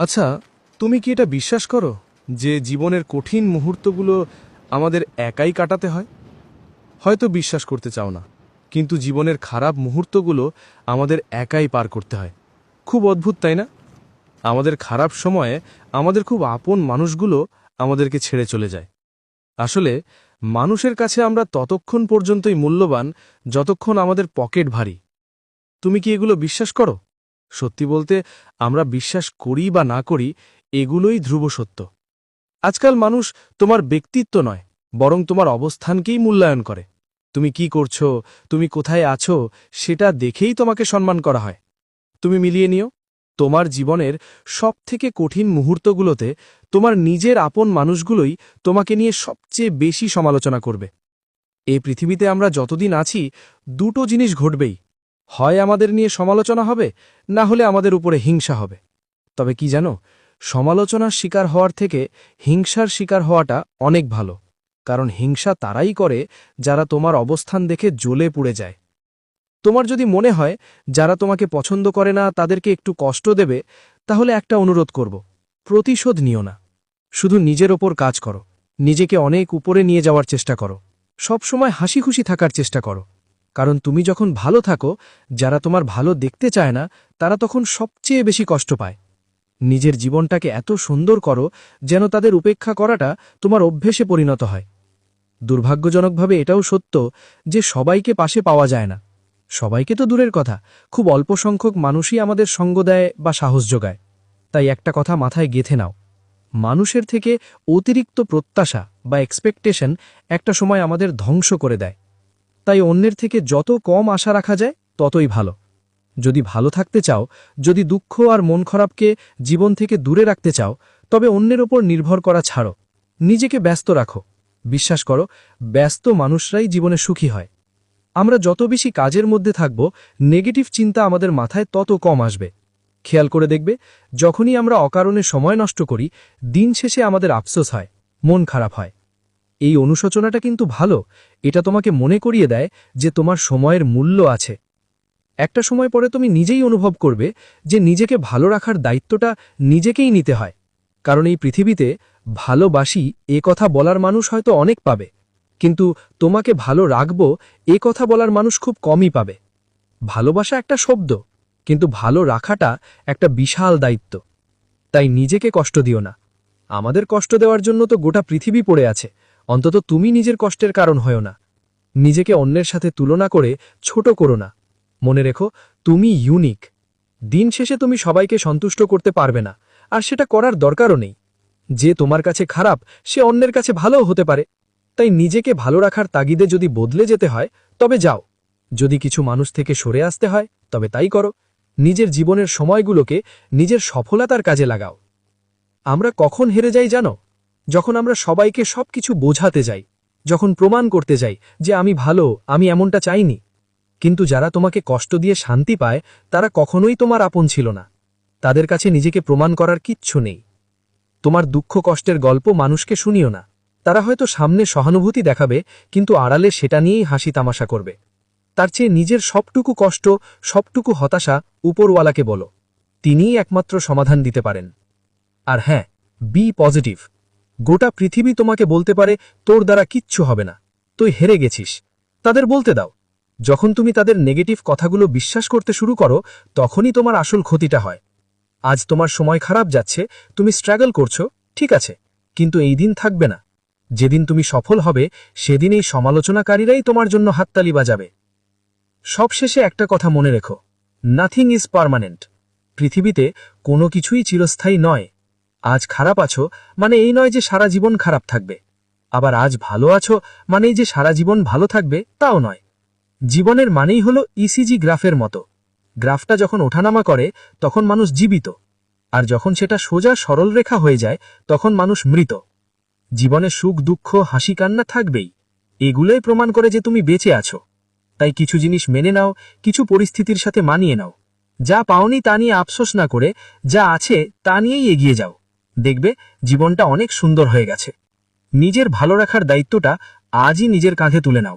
আচ্ছা তুমি কি এটা বিশ্বাস করো যে জীবনের কঠিন মুহূর্তগুলো আমাদের একাই কাটাতে হয়? হয়তো বিশ্বাস করতে চাও না, কিন্তু জীবনের খারাপ মুহূর্তগুলো আমাদের একাই পার করতে হয়। খুব অদ্ভুত, তাই না? আমাদের খারাপ সময়ে আমাদের খুব আপন মানুষগুলো আমাদেরকে ছেড়ে চলে যায়। আসলে, মানুষের কাছে আমরা ততক্ষণ পর্যন্তই মূল্যবান, যতক্ষণ আমাদের পকেট ভারী। তুমি কি এগুলো বিশ্বাস করো? সত্যি বলতে, আমরা বিশ্বাস করি বা না করি, এগুলোই ধ্রুব সত্য। আজকাল মানুষ তোমার ব্যক্তিত্ব নয়, বরং তোমার অবস্থানকেই মূল্যায়ন করে। তুমি কি করছ, তুমি কোথায় আছো, সেটা দেখেই তোমাকে সম্মান করা হয়। তুমি মিলিয়ে নিও, তোমার জীবনের সবথেকে কঠিন মুহূর্তগুলোতে তোমার নিজের আপন মানুষগুলোই তোমাকে নিয়ে সবচেয়ে বেশি সমালোচনা করবে। এই পৃথিবীতে আমরা যতদিন আছি, দুটো জিনিস ঘটবেই। হয় আমাদের নিয়ে সমালোচনা হবে, না হলে আমাদের উপরে হিংসা হবে। তবে কি জানো, সমালোচনার শিকার হওয়ার থেকে হিংসার শিকার হওয়াটা অনেক ভালো, কারণ হিংসা তারাই করে যারা তোমার অবস্থান দেখে জ্বলে পুড়ে যায়। তোমার যদি মনে হয় যারা তোমাকে পছন্দ করে না, তাদেরকে একটু কষ্ট দেবে, তাহলে একটা অনুরোধ করব, প্রতিশোধ নিও না। শুধু নিজের ওপর কাজ করো, নিজেকে অনেক উপরে নিয়ে যাওয়ার চেষ্টা করো, সবসময় হাসি খুশি থাকার চেষ্টা করো। কারণ তুমি যখন ভালো থাকো, যারা তোমার ভালো দেখতে চায় না, তারা তখন সবচেয়ে বেশি কষ্ট পায়। নিজের জীবনটাকে এত সুন্দর করো, যেন তাদের উপেক্ষা করাটা তোমার অভ্যেসে পরিণত হয়। দুর্ভাগ্যজনকভাবে এটাও সত্য যে সবাইকে পাশে পাওয়া যায় না। সবাইকে তো দূরের কথা, খুব অল্প সংখ্যক মানুষই আমাদের সঙ্গ দেয় বা সাহস যোগায়। তাই একটা কথা মাথায় গেথে নাও। মানুষের থেকে অতিরিক্ত প্রত্যাশা বা এক্সপেকটেশন একটা সময় আমাদের ধ্বংস করে দেয়। তাই অন্যের থেকে যত কম আশা রাখা যায়, ততই ভালো। যদি ভালো থাকতে চাও, যদি দুঃখ আর মন খারাপকে জীবন থেকে দূরে রাখতে চাও, তবে অন্যের ওপর নির্ভর করা ছাড়ো। নিজেকে ব্যস্ত রাখো। বিশ্বাস করো, ব্যস্ত মানুষরাই জীবনে সুখী হয়। আমরা যত বেশি কাজের মধ্যে থাকব, নেগেটিভ চিন্তা আমাদের মাথায় তত কম আসবে। খেয়াল করে দেখবে, যখনই আমরা অকারণে সময় নষ্ট করি, দিন শেষে আমাদের আফসোস হয়, মন খারাপ হয়। এই অনুশোচনাটা কিন্তু ভালো। এটা তোমাকে মনে করিয়ে দেয় যে তোমার সময়ের মূল্য আছে। একটা সময় পরে তুমি নিজেই অনুভব করবে যে নিজেকে ভালো রাখার দায়িত্বটা নিজেকেই নিতে হয়। কারণ এই পৃথিবীতে ভালোবাসি এ কথা বলার মানুষ হয়তো অনেক পাবে। কিন্তু তোমাকে ভালো রাখব এ কথা বলার মানুষ খুব কমই পাবে। ভালোবাসা একটা শব্দ, কিন্তু ভালো রাখাটা একটা বিশাল দায়িত্ব। তাই নিজেকে কষ্ট দিও না। আমাদের কষ্ট দেওয়ার জন্য তো গোটা পৃথিবী পড়ে আছে। অন্তত তুমি নিজের কষ্টের কারণ হও না। নিজেকে অন্যের সাথে তুলনা করে ছোট করো না। মনে রেখো, তুমি ইউনিক দিন শেষে তুমি সবাইকে সন্তুষ্ট করতে পারবে না, আর সেটা করার দরকারও নেই। যে তোমার কাছে খারাপ, সে অন্যের কাছে ভালোও হতে পারে। তাই নিজেকে ভালো রাখার তাগিদে যদি বদলে যেতে হয়, তবে যাও। যদি কিছু মানুষ থেকে সরে আসতে হয়, তবে তাই করো। নিজের জীবনের সময়গুলোকে নিজের সফলতার কাজে লাগাও। আমরা কখন হেরে যাই জানো? যখন আমরা সবাইকে সবকিছু বোঝাতে যাই, যখন প্রমাণ করতে যাই যে আমি ভালো, আমি এমনটা চাইনি। কিন্তু যারা তোমাকে কষ্ট দিয়ে শান্তি পায়, তারা কখনোই তোমার আপন ছিল না। তাদের কাছে নিজেকে প্রমাণ করার কিচ্ছু নেই। তোমার দুঃখ কষ্টের গল্প মানুষকে শুনিও না। তারা হয়তো সামনে সহানুভূতি দেখাবে, কিন্তু আড়ালে সেটা নিয়েই হাসি তামাশা করবে। তার চেয়ে নিজের সবটুকু কষ্ট, সবটুকু হতাশা উপরওয়ালাকে বলো। তিনিই একমাত্র সমাধান দিতে পারেন। আর হ্যাঁ বি পজিটিভ গোটা পৃথিবী তোমাকে বলতে পারে, তোর দ্বারা কিচ্ছু হবে না। তুই হেরে গেছিস। তাদের বলতে দাও। যখন তুমি তাদের নেগেটিভ কথাগুলো বিশ্বাস করতে শুরু করো, তখনই তোমার আসল ক্ষতিটা হয়। আজ তোমার সময় খারাপ যাচ্ছে, তুমি স্ট্রাগল করছ, ঠিক আছে, কিন্তু এই দিন থাকবে না। যেদিন তুমি সফল হবে, সেদিন এই সমালোচনাকারীরাই তোমার জন্য হাততালি বাজাবে। সবশেষে একটা কথা মনে রেখো। নাথিং ইজ পারমানেন্ট পৃথিবীতে কোনো কিছুই চিরস্থায়ী নয়। আজ খারাপ আছো মানে এই নয় যে সারা জীবন খারাপ থাকবে। আবার আজ ভালো আছো মানেই যে সারা জীবন ভালো থাকবে তাও নয়। জীবনের মানেই হল ইসিজি গ্রাফের মতো। গ্রাফটা যখন ওঠানামা করে, তখন মানুষ জীবিত। আর যখন সেটা সোজা সরল রেখা হয়ে যায়, তখন মানুষ মৃত। জীবনে সুখ, দুঃখ, হাসি, কান্না থাকবেই। এগুলোই প্রমাণ করে যে তুমি বেঁচে আছো। তাই কিছু জিনিস মেনে নাও, কিছু পরিস্থিতির সাথে মানিয়ে নাও। যা পাওনি তা নিয়ে আফসোস না করে, যা আছে তা নিয়েই এগিয়ে যাও। দেখবে জীবনটা অনেক সুন্দর হয়ে গেছে। নিজের ভালো রাখার দায়িত্বটা আজই নিজের কাঁধে তুলে নাও।